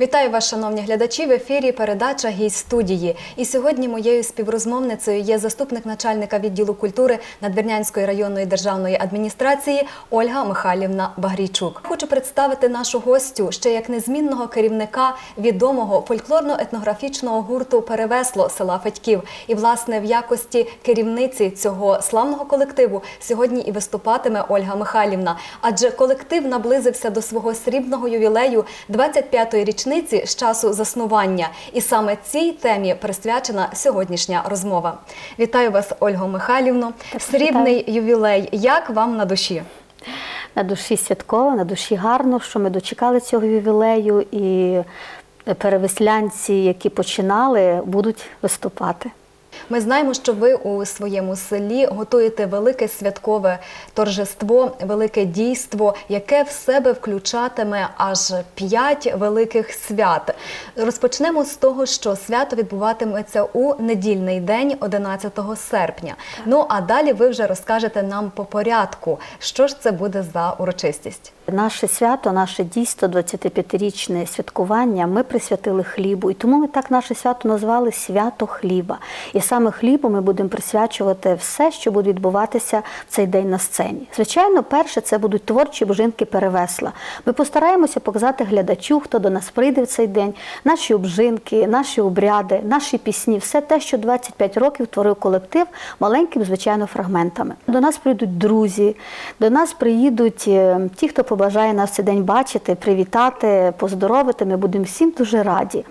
Вітаю вас, шановні глядачі. В ефірі передача Гість студії. І сьогодні моєю співрозмовницею є заступник начальника відділу культури Надвірнянської районної державної адміністрації Ольга Михайлівна Багрійчук. Хочу представити нашу гостю ще як незмінного керівника відомого фольклорно-етнографічного гурту Перевесло села Федьків. І власне в якості керівниці цього славного колективу сьогодні і виступатиме Ольга Михайлівна. Адже колектив наблизився до свого срібного ювілею 25-ї річниці з часу заснування. І саме цій темі присвячена сьогоднішня розмова. Вітаю вас, Ольго Михайлівно. Срібний ювілей. Як вам на душі? На душі святково, на душі гарно, що ми дочекали цього ювілею, і перевеслянці, які починали, будуть виступати. Ми знаємо, що ви у своєму селі готуєте велике святкове торжество, велике дійство, яке в себе включатиме аж п'ять великих свят. Розпочнемо з того, що свято відбуватиметься у недільний день, 11 серпня. Ну а далі ви вже розкажете нам по порядку, що ж це буде за урочистість. Наше свято, наше дійство, 25-річне святкування, ми присвятили хлібу. І тому ми так наше свято назвали Свято хліба. І саме хлібу ми будемо присвячувати все, що буде відбуватися в цей день на сцені. Звичайно, перше це будуть творчі божинки перевесла. Ми постараємося показати глядачу, хто до нас прийде в цей день, наші обжинки, наші обряди, наші пісні, все те, що 25 років творив колектив маленькими, звичайно, фрагментами. До нас прийдуть друзі, до нас приїдуть е, ті, хто побажає нас цей день бачити, привітати, поздоровити. Ми будемо всім дуже раді.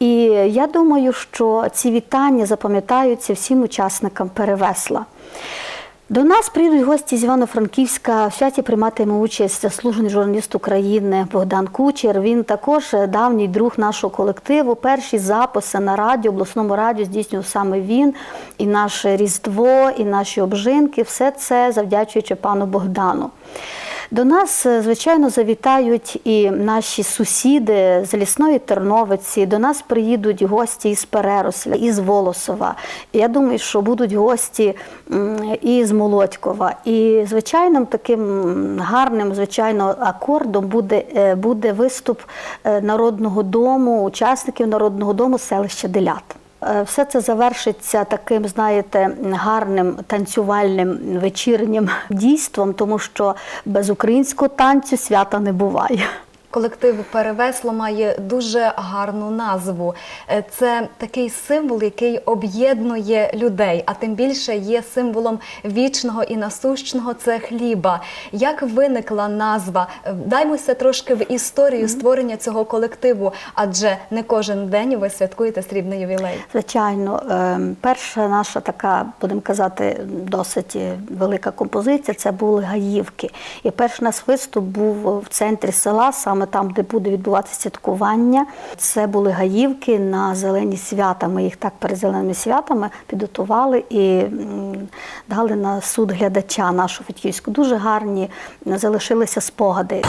І я думаю, що ці вітання запам'ятаються всім учасникам перевесла. До нас прийдуть гості з Івано-Франківська. В святі прийматиме участь заслужений журналіст України Богдан Кучер. Він також давній друг нашого колективу. Перші записи на радіо, обласному радіо здійснював саме він, і наше Різдво, і наші обжинки. Все це завдячуючи пану Богдану. До нас, е, звичайно, завітають і наші сусіди з лісної Терновиці. До нас приїдуть гості із Переросля, із Волосова. Я думаю, що будуть гості і з Молодькова. І звичайним таким гарним, звичайно, акордом буде, е, буде виступ е, народного дому, учасників народного дому селища Делят. Е, Все це завершиться таким, знаєте, гарним танцювальним вечірнім дійством, тому що без українського танцю свята не буває. Колектив Перевесло має дуже гарну назву. Е, Це такий символ, який об'єднує людей, а тим більше є символом вічного і насущного це хліба. Як виникла назва? Е, Даймося трошки в історію створення цього колективу, адже не кожен день ви святкуєте срібний ювілей. Звичайно, ем, перша наша така, будемо казати, досить велика композиція це були Гаївки. І перший наш виступ був в центрі села, саме там, де буде відбуватися святкування. Це були Гаївки на зелені свята. Ми їх так перед зеленими святами підготували і дали на суд глядача нашу Федьківську. Дуже гарні залишилися спогади.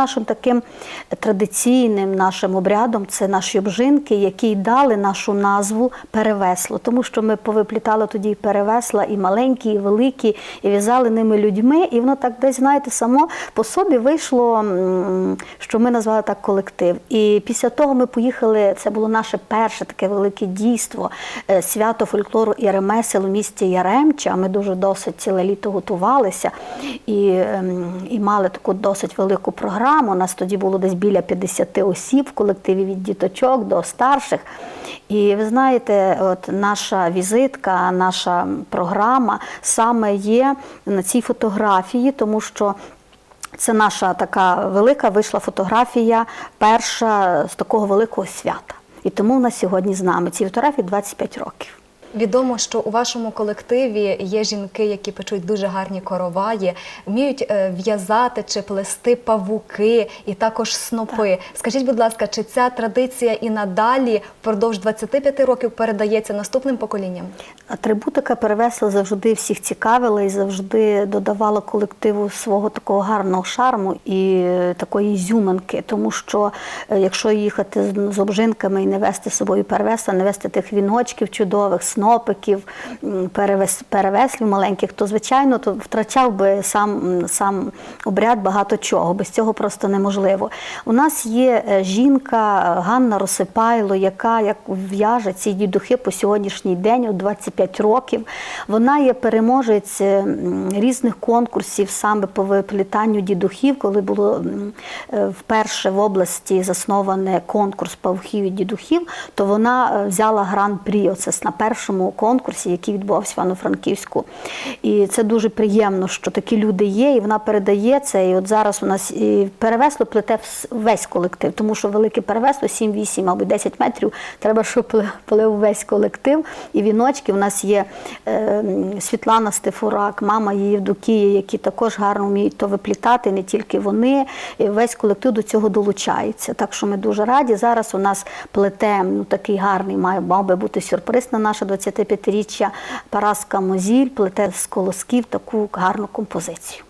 Нашим таким традиційним нашим обрядом це наші обжинки, які дали нашу назву перевесло, тому що ми повиплітали тоді і перевесла, і маленькі, і великі, і в'язали ними людьми. І воно так десь, знаєте, само по собі вийшло, що ми назвали так колектив. І після того ми поїхали. Це було наше перше таке велике дійство, е, свято фольклору і ремесел у місті Яремча. Ми дуже досить ціле літо готувалися і, ем, і мали таку досить велику програму. У нас тоді було десь біля 50 осіб в колективі від діточок до старших. І ви знаєте, от наша візитка, наша програма саме є на цій фотографії, тому що. Це наша така велика вийшла фотографія, перша з такого великого свята. І тому в нас сьогодні з нами ці фотографії 25 років. Відомо, що у вашому колективі є жінки, які печуть дуже гарні короваї, вміють е, в'язати чи плести павуки і також снопи. Скажіть, будь ласка, чи ця традиція і надалі впродовж 25 років передається наступним поколінням? Атрибутика перевесла завжди всіх цікавила і завжди додавала колективу свого такого гарного шарму і е, такої зюманки. Тому що е, якщо їхати з обжинками і не вести з собою перевесла, не вести тих віночків чудових, снопиків, перевес, перевеслів маленьких, то звичайно то втрачав би сам, сам обряд багато чого. Без цього просто неможливо. У нас є е, жінка е, Ганна Росипайло, яка як в'яже ці дідухи по сьогоднішній день, от 25 років. Вона є переможець е, різних конкурсів саме по виплітанню дідухів, коли було вперше в області заснований конкурс павухів і дідухів, то вона взяла гран-прі. Оце на першому конкурсі, який відбувався в Івано-Франківську. І це дуже приємно, що такі люди є, і вона передає це. І от зараз у нас перевесло плете весь колектив, тому що велике перевесло 7-8 або 10 метрів. Треба, щоб плив весь колектив. І віночки у нас є е, Світлана Стефурак, мама її Євдокія, які також гарно вміють то виплітати, не тільки вони, і весь колектив до цього долучається. Так що ми дуже раді. Зараз у нас плете ну, такий гарний, має мав би бути сюрприз на наше 25-річчя. Параска Мозіль плете з колосків таку гарну композицію.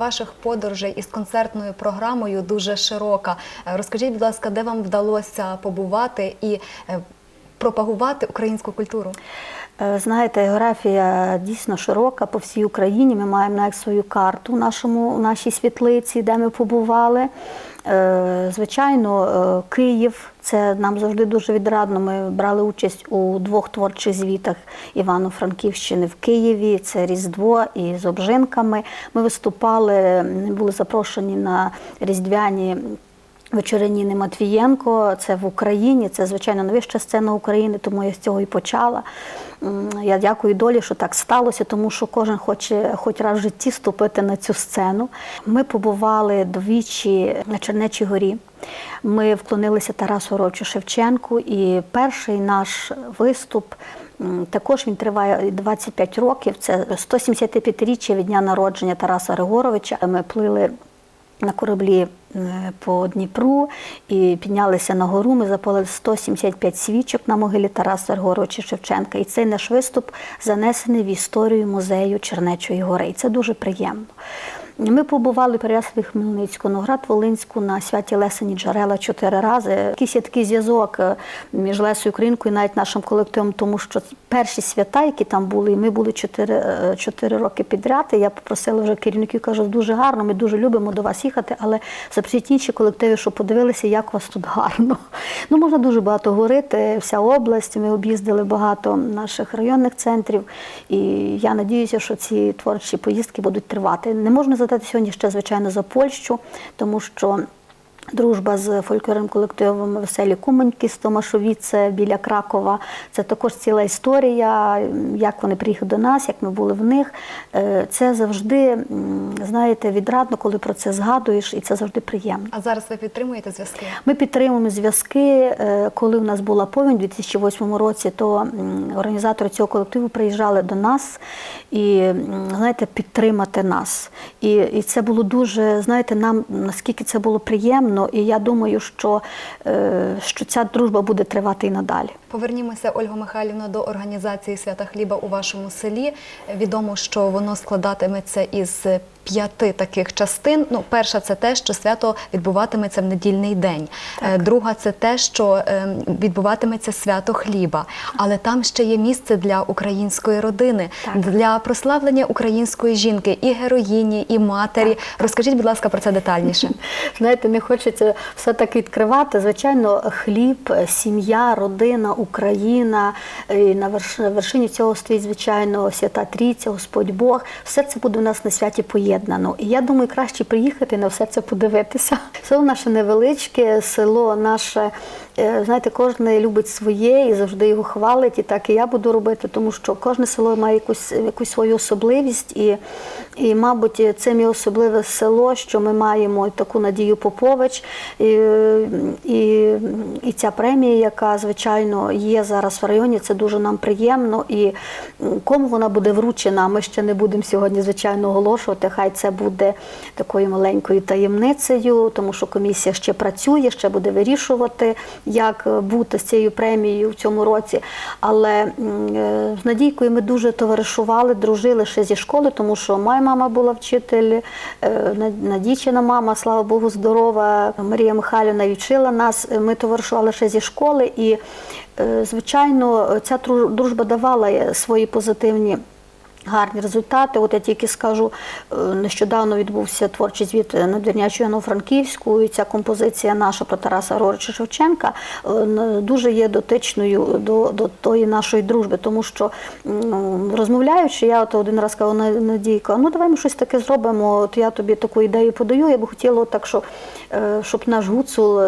Ваших подорожей із концертною програмою дуже широка. Е, Розкажіть, будь ласка, де вам вдалося побувати і е, пропагувати українську культуру? Е, Знаєте, географія дійсно широка по всій Україні. Ми маємо навіть свою карту нашому у нашій світлиці, де ми побували. Е, Звичайно, е, Київ це нам завжди дуже відрадно. Ми брали участь у двох творчих звітах Івано-Франківщини в Києві. Це Різдво і з обжинками. Ми виступали, були запрошені на різдвяні. Вечереніни Матвієнко, це в Україні, це звичайно найвища сцена України, тому я з цього і почала. Я дякую долі, що так сталося, тому що кожен хоче хоч раз в житті ступити на цю сцену. Ми побували двічі на Чернечій горі. Ми вклонилися Тарасу Ровчу Шевченку, і перший наш виступ. Також він триває 25 років. Це 175-річчя від дня народження Тараса Григоровича. Ми плили на кораблі е, по Дніпру і піднялися на гору. Ми запалили 175 свічок на могилі Тараса Григоровича Шевченка. І цей наш виступ занесений в історію музею Чернечої гори. І це дуже приємно. Ми побували в Хмельницьку, Ноград Волинську на святі Лесені Джерела чотири рази. Якийсь є такий зв'язок е, між Лесою Українкою і навіть нашим колективом, тому що перші свята, які там були, ми були чотири, е, чотири роки підряд. І я попросила вже керівників, кажу, дуже гарно, ми дуже любимо до вас їхати, але запросіть інші колективи, щоб подивилися, як у вас тут гарно. Ну, можна дуже багато говорити. Вся область. Ми об'їздили багато наших районних центрів. І я надіюся, що ці творчі поїздки будуть тривати. Не можна задати сьогодні ще, звичайно, за Польщу, тому що. Дружба з фольклорним колективом Веселі Куманьки з Томашовіце біля Кракова. Це також ціла історія, як вони приїхали до нас, як ми були в них. Е, Це завжди, знаєте, відрадно, коли про це згадуєш, і це завжди приємно. А зараз ви підтримуєте зв'язки? Ми підтримуємо зв'язки. Е, Коли у нас була повінь у 2008 році, то організатори цього колективу приїжджали до нас і знаєте, підтримати нас. І, і це було дуже, знаєте, нам наскільки це було приємно, і я думаю, що, е, що ця дружба буде тривати і надалі. Повернімося, Ольга Михайлівна, до організації свята хліба у вашому селі. Відомо, що воно складатиметься із п'яти таких частин. Ну, перша це те, що свято відбуватиметься в недільний день. Е, Друга це те, що е, відбуватиметься свято хліба. Але там ще є місце для української родини, Так. для прославлення української жінки, і героїні, і матері. Розкажіть, будь ласка, про це детальніше. Знаєте, не хочеться все так відкривати. Звичайно, хліб, сім'я, родина, Україна. І на вершині цього стоїть, звичайно, свята Трійця, Господь Бог. Все це буде у нас на святі поєднано. І я думаю, краще приїхати на все це подивитися. Село наше невеличке, село наше. Е, Знаєте, кожен любить своє і завжди його хвалить, і так і я буду робити, тому що кожне село має якусь, якусь свою особливість, і, і, мабуть, цим є особливе село, що ми маємо таку Надію Попович, і, і, і ця премія, яка звичайно є зараз в районі, це дуже нам приємно. І кому вона буде вручена, ми ще не будемо сьогодні, звичайно, оголошувати. Хай це буде такою маленькою таємницею, тому що комісія ще працює, ще буде вирішувати, як бути з цією премією в цьому році. Але е, з Надійкою ми дуже товаришували, дружили ще зі школи, тому що моя мама була вчитель, е, Надійчина мама, слава Богу, здорова. Марія Михайлівна відчила нас. Ми товаришували ще зі школи, і, е, звичайно, ця дружба давала е, свої позитивні. Гарні результати. От я тільки скажу, е, нещодавно відбувся творчий звіт на Двірнячу Івано-Франківську, і ця композиція наша про Тараса Григоровича Шевченка е, дуже є дотичною до, до тої нашої дружби, тому що м, розмовляючи, я от один раз «На- Надійка, ну давай ми щось таке зробимо. От я тобі таку ідею подаю. Я би хотіла так, що, е, щоб наш гуцул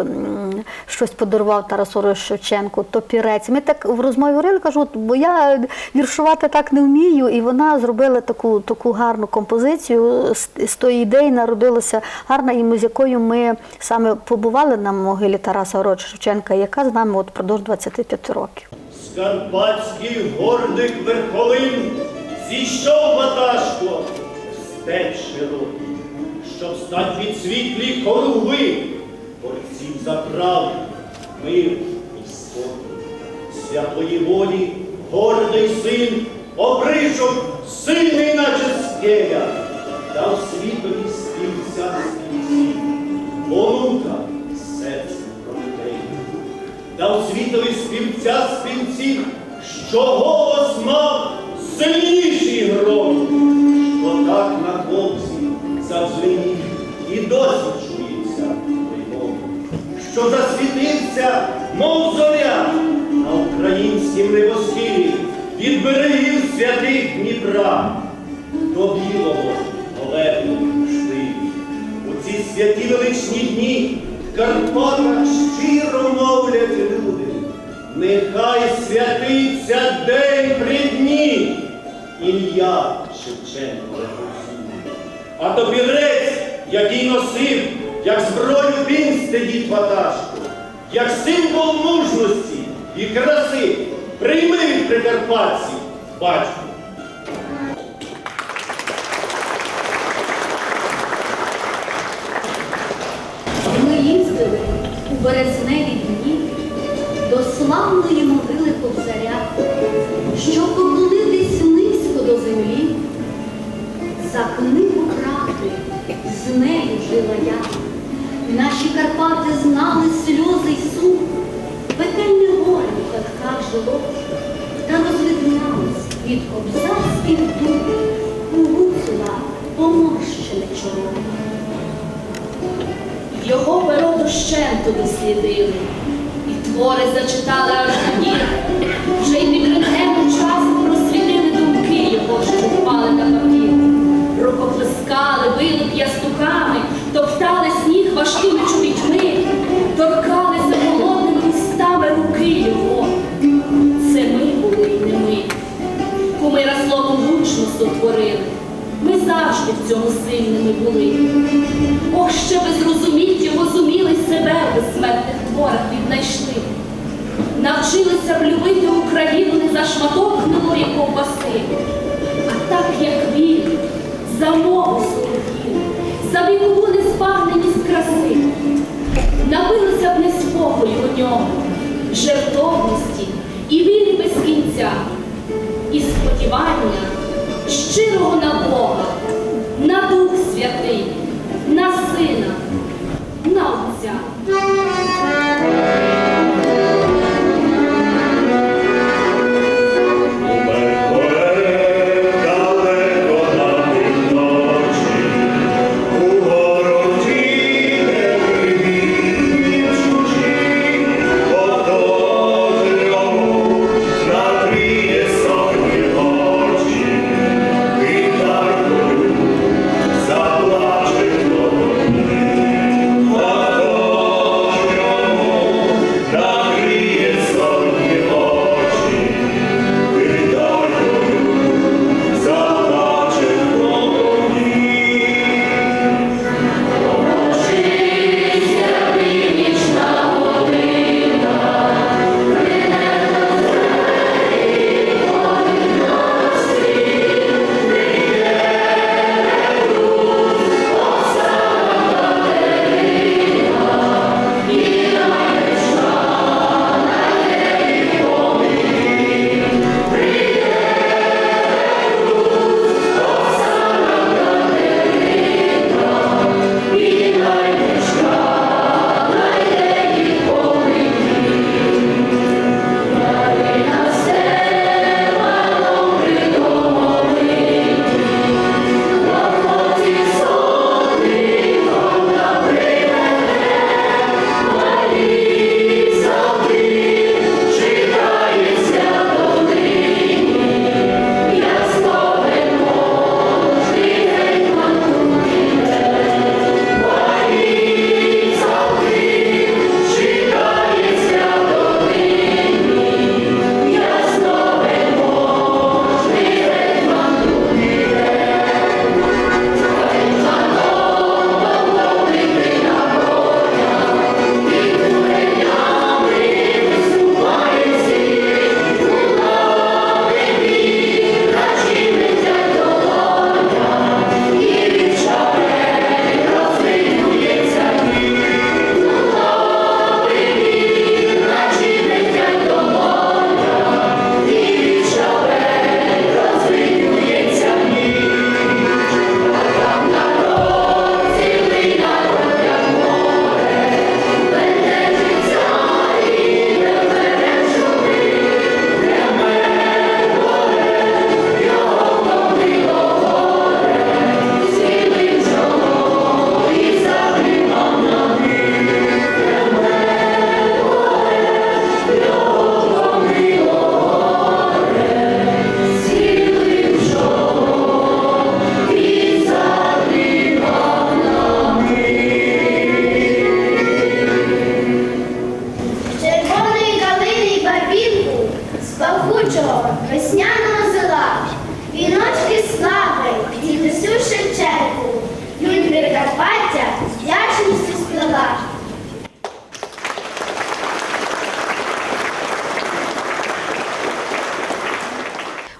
щось подарував Тарасу Григоровичу Шевченку, топірець. Ми так в розмові говорили, кажу, «От, бо я віршувати так не вмію, і вона зробила таку, таку гарну композицію. З, з тої ідеї народилася гарна, і з якою ми саме побували на могилі Тараса Григоровича Шевченка, яка з нами от впродовж 25 років. Скарпатський гордик верховин зійшов ватажко стеч широкий, щоб стать від світлі хоругви, борців за правду, мир і спокій. Святої волі гордий син, обришок, сильний, наче скеля, дав світові царський цвіт, онука серце прометей. Дав світові співця співців, що голос мав сильніший гром, що так на хлопці задзвенів і досі чується гом, що засвітився, мов зоря, на українськім небосхилі від берегів святих Дніпра до білого олегу штилі. У ці святі величні дні в Карпатах щиро мовлять люди. Нехай святиться день при дні, ім'я повсюди. А топірець, який носив, як зброю пінсти дід Ваташко, як символ мужності і краси, прийми від прикарпатців, батько. Ми їздили у березневі дні до славної могили Кобзаря, щоб поклонитись низько до землі. За книгу правди з нею жила я. Наші Карпати знали сльози й сум, пекельне горе у хатках жило, від обзарських дуб гуцула поморщене чоло. Його перо дощенту дослідили, і твори зачитали аж до ніг. Вже й під рентгеном часу просвітили думки його, що впали на папір. Рукоплескали, били завжди в цьому сильними були. Ох, ще би зрозуміть його, зуміли себе в безсмертних творах віднайшли. Навчилися б любити Україну не за шматок гнилої ковбаси, а так, як він, за мову солов'їну, за вікову неспагненість краси. Набилися б неспокою у ньому, жертовності і вірі без кінця, і сподівання щирого на Бога,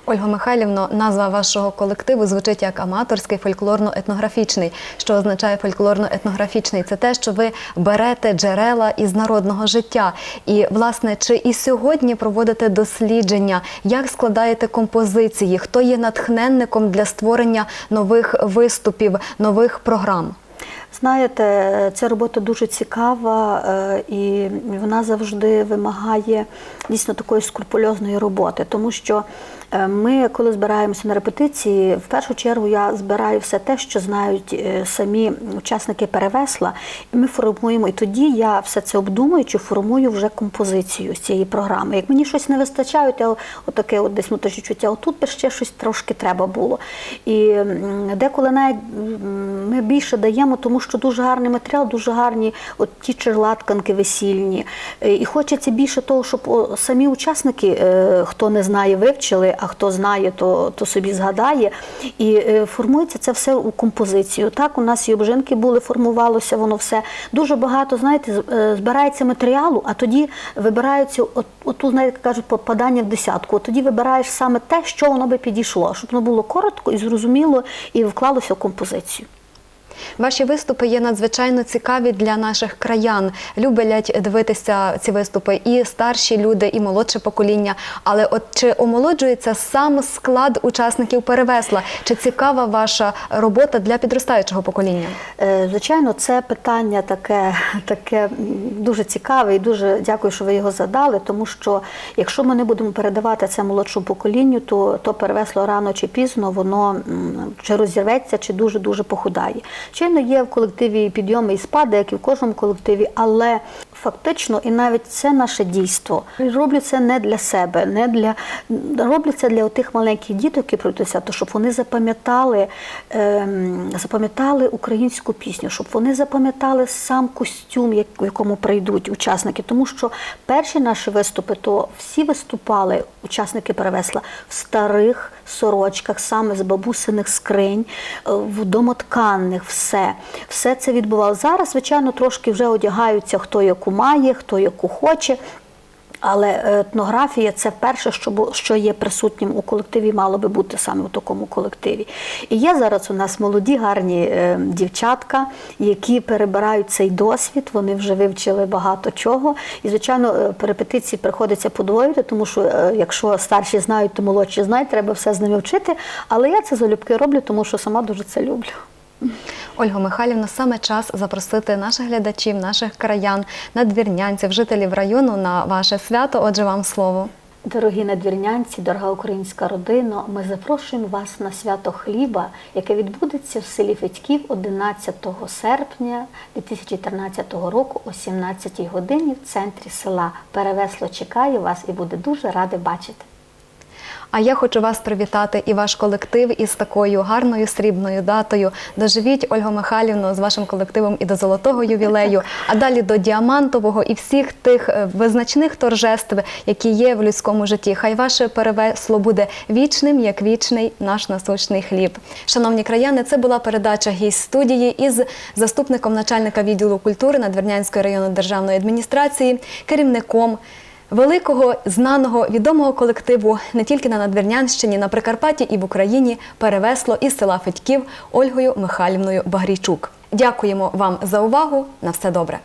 Ольга Михайлівно, назва вашого колективу звучить як аматорський фольклорно-етнографічний. Що означає фольклорно-етнографічний? Це те, що ви берете джерела із народного життя. І, власне, чи і сьогодні проводите дослідження, як складаєте композиції, хто є натхненником для створення нових виступів, нових програм? Знаєте, ця робота дуже цікава е, і вона завжди вимагає дійсно такої скрупульозної роботи, тому що ми, коли збираємося на репетиції, в першу чергу я збираю все те, що знають е, самі учасники перевесла, і ми формуємо. І тоді я все це обдумуючи, формую вже композицію з цієї програми. Як мені щось не вистачає, я отаке от десь внутрішнє чуття, отут би ще щось трошки треба було. І деколи навіть ми більше даємо, тому що дуже гарний матеріал, дуже гарні от ті черлатканки весільні. Е, І хочеться більше того, щоб самі учасники, е, хто не знає, вивчили, а хто знає, то, то собі згадає. І е, формується це все у композицію. Так, у нас і обжинки були, формувалося воно все. Дуже багато, знаєте, е, збирається матеріалу, а тоді вибираються, от, от знаєте, кажуть, попадання в десятку. От тоді вибираєш саме те, що воно би підійшло, щоб воно було коротко і зрозуміло, і вклалося в композицію. Ваші виступи є надзвичайно цікаві для наших краян. Люблять дивитися ці виступи і старші люди, і молодше покоління. Але от чи омолоджується сам склад учасників перевесла? Чи цікава ваша робота для підростаючого покоління? Е, Звичайно, це питання таке, таке дуже цікаве і дуже дякую, що ви його задали. Тому що якщо ми не будемо передавати це молодшому поколінню, то то перевесло рано чи пізно, воно чи розірветься, чи дуже дуже похудає. Чинно є в колективі підйоми і спади, як і в кожному колективі, але фактично і навіть це наше дійство. Роблю це не для себе, не для роблю це для тих маленьких діток, які прийдуть свято, щоб вони запам'ятали, ем, запам'ятали українську пісню, щоб вони запам'ятали сам костюм, як- в якому прийдуть учасники. Тому що перші наші виступи, то всі виступали, учасники перевесла в старих сорочках, саме з бабусиних скринь, е, в домотканних, все. Все це відбувалося. Зараз, звичайно, трошки вже одягаються, хто яку має, хто яку хоче. Але етнографія це перше, що є присутнім у колективі, мало би бути саме у такому колективі. І є зараз у нас молоді гарні е, дівчатка, які перебирають цей досвід. Вони вже вивчили багато чого. І звичайно, е, репетиції приходиться подвоювати, тому що е, якщо старші знають, то молодші знають, треба все з ними вчити. Але я це залюбки роблю, тому що сама дуже це люблю. Ольга Михайлівна, саме час запросити наших глядачів, наших краян, надвірнянців, жителів району на ваше свято. Отже, вам слово. Дорогі надвірнянці, дорога українська родина, ми запрошуємо вас на свято хліба, яке відбудеться в селі Федьків 11 серпня 2013 року о 17 годині в центрі села. Перевесло чекає вас і буде дуже ради бачити. А я хочу вас привітати і ваш колектив із такою гарною срібною датою. Доживіть, Ольга Михайлівна, з вашим колективом і до золотого ювілею, а далі до діамантового і всіх тих е, визначних торжеств, які є в людському житті. Хай ваше перевесло буде вічним, як вічний наш насущний хліб. Шановні краяни, це була передача гість студії із заступником начальника відділу культури Надвірнянської районної державної адміністрації, керівником великого, знаного, відомого колективу не тільки на Надвірнянщині, на Прикарпатті і в Україні перевесло із села Федьків Ольгою Михайлівною Багрійчук. Дякуємо вам за увагу. На все добре.